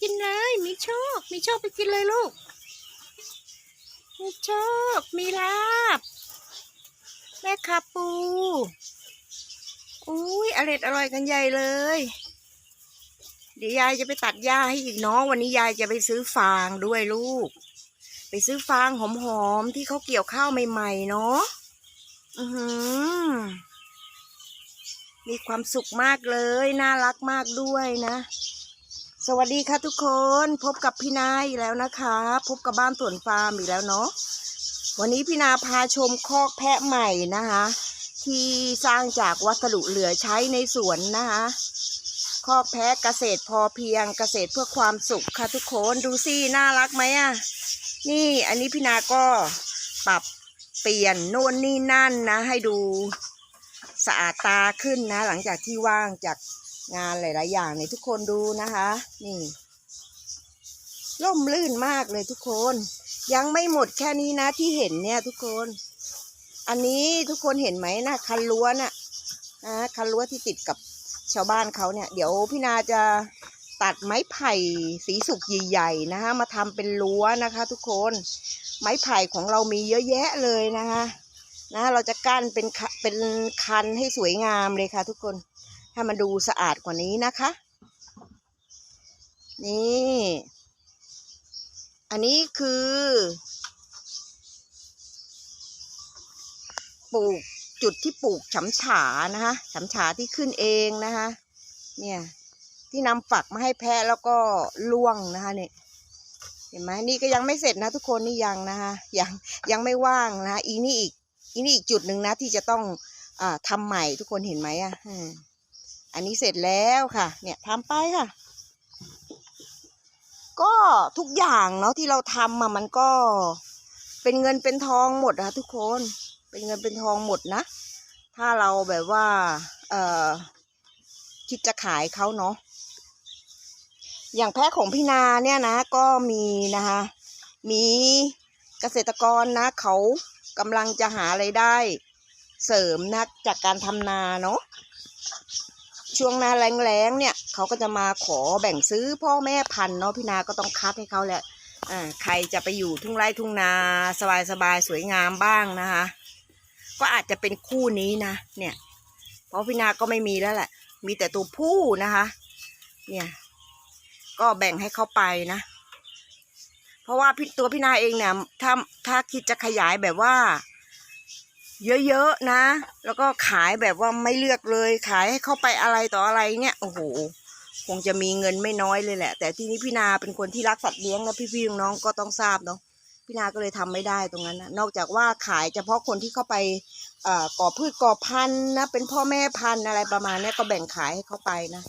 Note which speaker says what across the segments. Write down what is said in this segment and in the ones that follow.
Speaker 1: กินเลยมีโชค มีโชคไปกินเลยลูก มีโชค มีลาบ แม่คาปู อุ้ยอร่อยอร่อยกันใหญ่เลย เดี๋ยวยายจะไปตัดหญ้าให้อีกน้อง วันนี้ยายจะไปซื้อฟางด้วยลูก ไปซื้อฟางหอมๆที่เขาเกี่ยวข้าวใหม่ๆเนาะ อือหือมีความสุขมากเลย น่ารักมากด้วยนะ สวัสดีค่ะทุกคนพบกับพี่นายอีกแล้วนะคะ พบกับบ้านสวนฟาร์มอีกแล้วเนาะวันนี้พี่นาพาชมคอกแพะใหม่นะคะ ที่สร้างจากวัสดุเหลือใช้ในสวนนะคะคอกแพะเกษตรพอเพียงเกษตรเพื่อความสุขค่ะทุกคนดูสิน่ารักไหมอะนี่อันนี้พี่นาก็ปรับเปลี่ยนโน่นนี่นั่นนะ ให้ดูสะอาดตาขึ้นนะ หลังจากที่ว่างจาก งานหลาย ๆ อย่างเนี่ยทุกคนดูนะคะ นี่ร่มรื่นมากเลยทุกคน ยังไม่หมดแค่นี้นะที่เห็นเนี่ยทุกคน อันนี้ทุกคนเห็นไหมนะคันรั้วน่ะนะคันรั้วที่ติดกับชาวบ้านเขาเนี่ย เดี๋ยวพี่นาจะตัดไม้ไผ่สีสุกใหญ่ๆนะคะมาทำเป็นรั้วนะคะ ทุกคน ไม้ไผ่ของเรามีเยอะแยะเลยนะคะนะเราจะกั้นเป็นเป็นคันให้สวยงามเลยค่ะ ทุกคน ให้มันดูสะอาดกว่านี้นะคะ นี่ อันนี้คือปลูกจุดที่ปลูกฉำฉานะคะฉำฉาที่ขึ้นเองนะคะเนี่ยที่นำฝักมาให้แพะแล้วก็ล่วงนะคะเนี่ยเห็นไหมนี่ก็ยังไม่เสร็จนะทุกคนนี่ยังนะคะยังยังไม่ว่างนะอีนี่อีกอีนี่อีกจุดหนึ่งนะที่จะต้องอ่าทำใหม่ทุกคนเห็นไหมอะ อันนี้เสร็จแล้วค่ะ เนี่ยทำไปค่ะ ก็ทุกอย่างเนาะที่เราทำอะมันก็เป็นเงินเป็นทองหมดนะทุกคน เป็นเงินเป็นทองหมดนะ ถ้าเราแบบว่า เอ่อ คิดจะขายเขาเนาะ อย่างแพะของพี่นาเนี่ยนะ ก็มีนะคะ มีเกษตรกรนะ เขากำลังจะหาไรายได้ เสริมนะจากการทำนาเนาะ ช่วงหนาแรงๆเนี่ยเขาก็จะมาขอแบ่งซื้อพ่อแม่พันธุ์เนาะพี่นาก็ต้องคัดให้เขาแหละอ่าใครจะไปอยู่ทุ่งไร่ทุ่งนาสบายๆสวยงามบ้างนะคะ ก็อาจจะเป็นคู่นี้นะเนี่ย เพราะพี่นาก็ไม่มีแล้วแหละ มีแต่ตัวผู้นะคะ เนี่ย ก็แบ่งให้เขาไปนะ เพราะว่าพี่ตัวพี่นาเองเนี่ยถ้าถ้าคิดจะขยายแบบว่า เยอะๆนะ แล้วก็ขายแบบว่าไม่เลือกเลย ขายให้เข้าไปอะไรต่ออะไรเนี่ยโอ้โหคงจะมีเงินไม่น้อยเลยแหละ แต่ที่นี้พี่นาเป็นคนที่รักสัตว์เลี้ยงนะพี่ๆน้องๆก็ต้องทราบเนาะพี่นาก็เลยทำไม่ได้ตรงนั้นนะนอกจากว่าขายเฉพาะคนที่เข้าไปอ่อก่อพืชก่อพันธุ์นะเป็นพ่อแม่พันธุ์อะไรประมาณเนี้ยก็แบ่งขายให้เขาไปนะ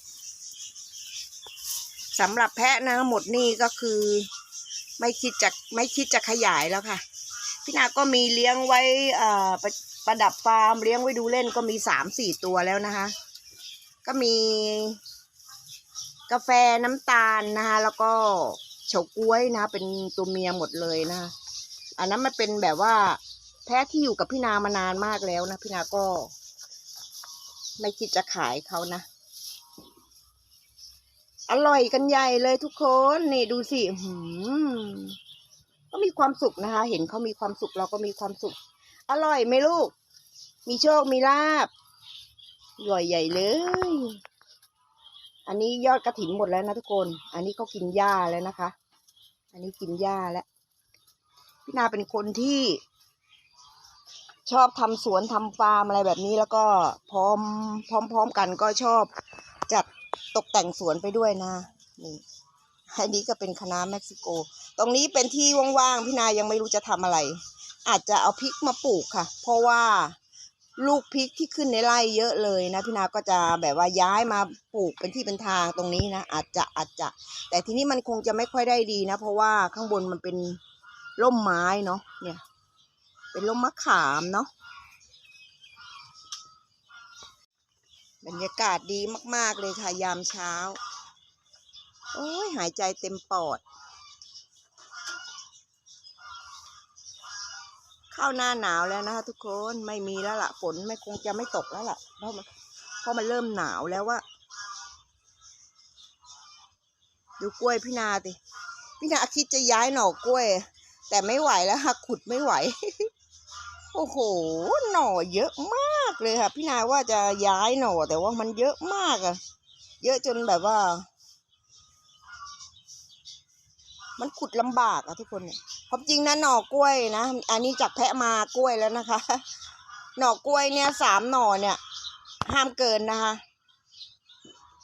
Speaker 1: สำหรับแพะนะหมดนี่ก็คือ ไม่คิดจะไม่คิดจะขยายแล้วค่ะ พี่นาก็มีเลี้ยงไว้ประประดับฟาร์มเลี้ยงไว้ดูเล่นก็มีสามสี่ตัวแล้วนะคะ ก็มี กาแฟน้ำตาลนะคะ แล้วก็เฉาก๊วยนะคะเป็นตัวเมียหมดเลยนะคะอันนั้นมันเป็นแบบว่าแพะที่อยู่กับพี่นามานานมากแล้วนะพี่นาก็ ไม่คิดจะขายเขานะ อร่อยกันใหญ่เลยทุกคน นี่ดูสิหืม ก็มีความสุขนะคะ เห็นเขามีความสุขเราก็มีความสุข อร่อยไหมลูก มีโชคมีลาบอร่อยใหญ่เลย อันนี้ยอดกระถินหมดแล้วนะทุกคน อันนี้เขากินหญ้าแล้วนะคะ อันนี้กินหญ้าแล้วพี่นาเป็นคนที่ชอบทำสวนทำฟาร์มอะไรแบบนี้แล้วก็พร้อมพร้อมๆกันก็ชอบจัดตกแต่งสวนไปด้วยนะนี่ อันนี้ก็เป็นคณะเม็กซิโก ตรงนี้เป็นที่ว่างๆพี่นายังไม่รู้จะทำอะไร อาจจะเอาพริกมาปลูกค่ะ เพราะว่าลูกพริกที่ขึ้นในไร่เยอะเลยนะพี่นาก็จะแบบว่าย้ายมาปลูกเป็นที่เป็นทางตรงนี้นะอาจจะอาจจะ แต่ทีนี้มันคงจะไม่ค่อยได้ดีนะ เพราะว่าข้างบนมันเป็นร่มไม้เนาะเนี่ย เป็นร่มมะขามเนาะบรรยากาศดีมาก ๆ เลยค่ะยามเช้า โอ้ยหายใจเต็มปอด เข้าหน้าหนาวแล้วนะคะทุกคนไม่มีแล้วล่ะฝนไม่คงจะไม่ตกแล้วล่ะเพราะมันเพราะมันเริ่มหนาวแล้วว่าดูกล้วยพี่นาติพี่นาคิดจะย้ายหน่อกล้วย แต่ไม่ไหวแล้วค่ะขุดไม่ไหว โอ้โห หน่อเยอะมากเลยค่ะ พี่นาว่าจะย้ายหน่อแต่ว่ามันเยอะมากอะเยอะจนแบบว่า มันขุดลำบากอะทุกคนเนี่ยความจริงนะหน่อกล้วยนะ อันนี้จากแพะมากล้วยแล้วนะคะ หน่อกล้วยเนี่ยสามหน่อเนี่ย ห้ามเกินนะคะ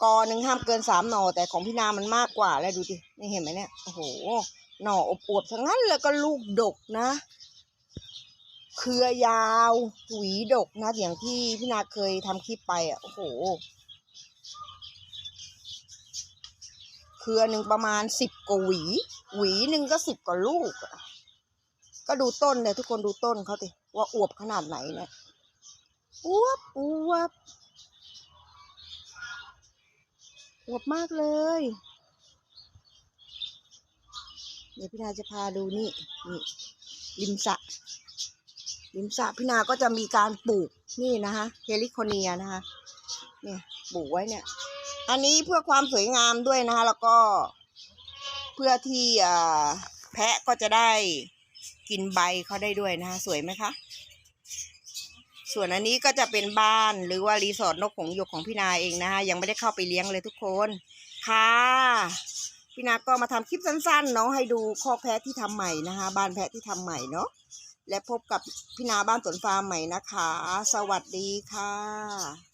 Speaker 1: กอหนึ่งห้ามเกินสามหน่อแต่ของพี่นามันมากกว่าแล้วดูดิ นี่เห็นไหมเนี่ย โอ้โห หน่ออบอวบๆทั้งนั้นแล้วก็ลูกดกนะ เครือยาวหวีดกนะ อย่างที่พี่นาเคยทำคลิปไปอะ โอ้โหเครือหนึ่งประมาณสิบกว่าหวี หวีหนึ่งก็สิบกว่าลูกก็ดูต้นเลยทุกคนดูต้นเขาสิว่าอวบขนาดไหนเนี่ยอวบอวบอวบมากเลย เดี๋ยวพี่นาจะพาดูนี่นี่ริมสะริมสะพี่นาก็จะมีการปลูกนี่นะคะเฮลิโคเนียนะคะ เนี่ยปลูกไว้เนี่ย อันนี้เพื่อความสวยงามด้วยนะคะ แล้วก็ เพื่อที่แพะก็จะได้กินใบเขาได้ด้วยนะคะสวยไหมคะส่วนอันนี้ก็จะเป็นบ้านหรือว่ารีสอร์ทนกหงหยกของพี่นาเองนะคะยังไม่ได้เข้าไปเลี้ยงเลยทุกคนค่ะพี่นาก็มาทำคลิปสั้นๆเนาะให้ดูคอกแพะที่ทำใหม่นะคะ บ้านแพะที่ทำใหม่เนาะและพบกับพี่นาบ้านสวนฟาร์มใหม่นะคะ สวัสดีค่ะ